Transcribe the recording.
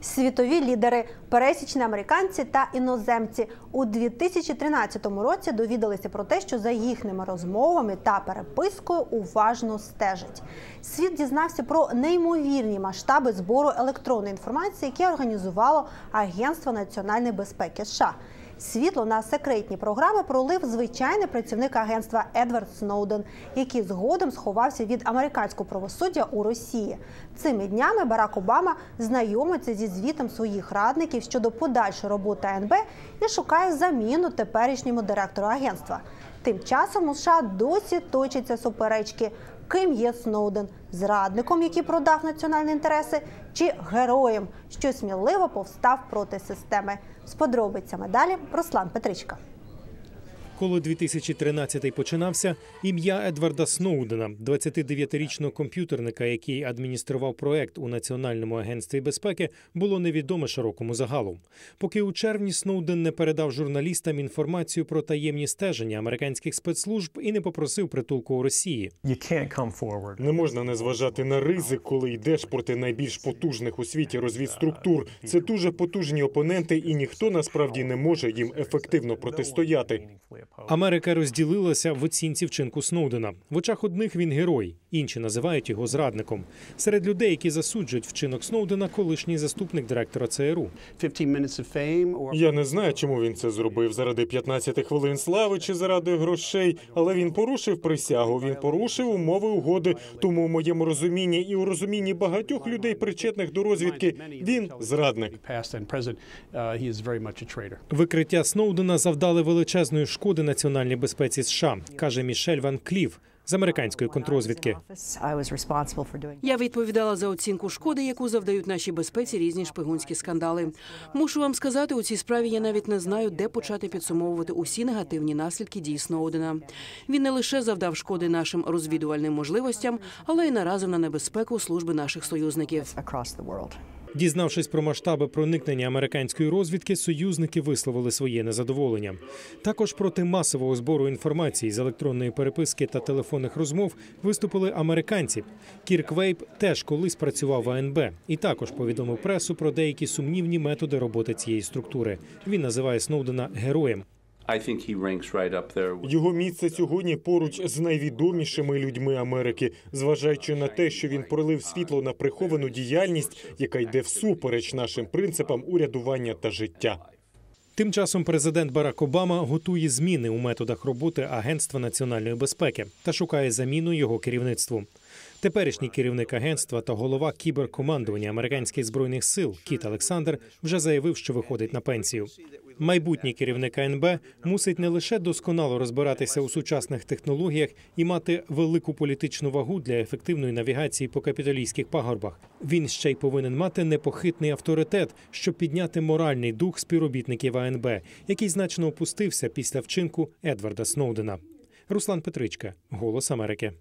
Світові лідери, пересічні американці та іноземці у 2013 році довідалися про те, що за їхніми розмовами та перепискою уважно стежить. Світ дізнався про неймовірні масштаби збору електронної інформації, які організувало Агентство національної безпеки США. Світло на секретні програми пролив звичайний працівник агентства Едвард Сноуден, який згодом сховався від американського правосуддя у Росії. Цими днями Барак Обама знайомиться зі звітом своїх радників щодо подальшої роботи АНБ і шукає заміну теперішньому директору агентства. Тим часом у США досі точаться суперечки. Ким є Сноуден зрадником, який продав національні інтереси, чи героєм, що сміливо повстав проти системи. З подробицями далі Руслан Петричка. Коли 2013 починався, ім'я Едварда Сноудена, 29-річного комп'ютерника, який адміністрував проект у Національному агентстві безпеки, було невідоме широкому загалу. Поки у червні Сноуден не передав журналістам інформацію про таємні стеження американських спецслужб і не попросив притулку у Росії. Не можна не зважати на ризик, коли йдеш проти найбільш потужних у світі розвідструктур. Це дуже потужні опоненти, і ніхто насправді не може їм ефективно протистояти. Америка розділилася в оцінці вчинку Сноудена. В очах одних він герой, інші називають його зрадником. Серед людей, які засуджують вчинок Сноудена, колишній заступник директора ЦРУ. 15 minutes of fame or Я не знаю, чому він це зробив заради 15 хвилин слави чи заради грошей, але він порушив присягу. Він порушив умови угоди. Тому у моєму розумінні і у розумінні багатьох людей, причетних до розвідки, він зрадник. uh. Викриття Сноудена завдали величезної шкоди національній безпеці США, каже Мішель Ван Клів з американської контрозвідки. Я відповідала за оцінку шкоди, яку завдають нашій безпеці різні шпигунські скандали. Мушу вам сказати, у цій справі я навіть не знаю, де почати підсумовувати усі негативні наслідки дій Сноудена. Він не лише завдав шкоди нашим розвідувальним можливостям, але й наразив на небезпеку служби наших союзників. Дізнавшись про масштаби проникнення американської розвідки, союзники висловили своє незадоволення. Також проти масового збору інформації з електронної переписки та телефонних розмов виступили американці. Кірк Вейп теж колись працював в АНБ і також повідомив пресу про деякі сумнівні методи роботи цієї структури. Він називає Сноудена героєм. I think he ranks right up there. with- Його місце сьогодні поруч з найвідомішими людьми Америки, зважаючи на те, що він пролив світло на приховану діяльність, яка йде всупереч нашим принципам урядування та життя. Тим часом президент Барак Обама готує зміни у методах роботи Агентства національної безпеки та шукає заміну його керівництву. Теперішній керівник агентства та голова кіберкомандування американських збройних сил Кіт Олександр вже заявив, що виходить на пенсію. Майбутній керівник АНБ мусить не лише досконало розбиратися у сучасних технологіях і мати велику політичну вагу для ефективної навігації по капітолійських пагорбах. Він ще й повинен мати непохитний авторитет, щоб підняти моральний дух співробітників АНБ, який значно опустився після вчинку Едварда Сноудена. Руслан Петричка, Голос Америки.